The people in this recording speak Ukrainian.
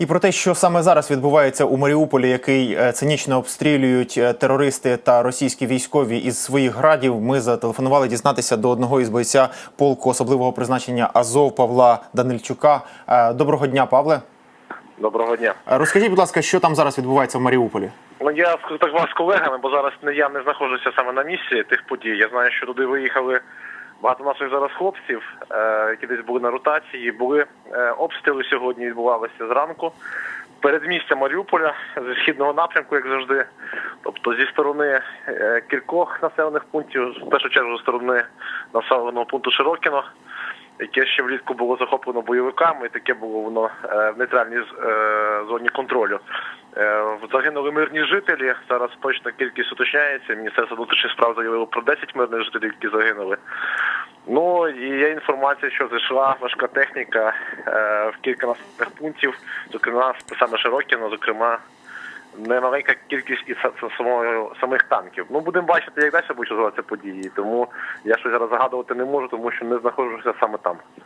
І про те, що саме зараз відбувається у Маріуполі, який е, цинічно обстрілюють е, терористи та російські військові із своїх градів, ми зателефонували дізнатися до одного із бойця полку особливого призначення Азов Павла Данильчука. Е, Доброго дня, Павле. Доброго дня. Розкажіть, будь ласка, що там зараз відбувається в Маріуполі? Ну я сконтактував з колегами, бо зараз не я не знаходжуся саме на місці тих подій. Я знаю, що туди виїхали багато наших зараз хлопців, е, які десь були на ротації. Були е, обстріли сьогодні, відбувалися зранку. Передмістя Маріуполя зі східного напрямку, як завжди. Тобто зі сторони е, кількох населених пунктів, в першу чергу зі сторони населеного пункту Широкіно, яке ще влітку було захоплено бойовиками, і таке було воно в нейтральній зоні контролю. Загинули мирні жителі. Зараз точна кількість уточняється. Міністерство внутрішніх справ заявило про 10 мирних жителів, які загинули. Ну і є інформація, що зайшла важка техніка е, в кілька населених пунктів, зокрема саме Широкіно, зокрема. Немаленька кількість і са- са- самого самих танків. Ну будемо бачити, як далі будуть розвиватися події. Тому я щось зараз загадувати не можу, тому що не знаходжуся саме там.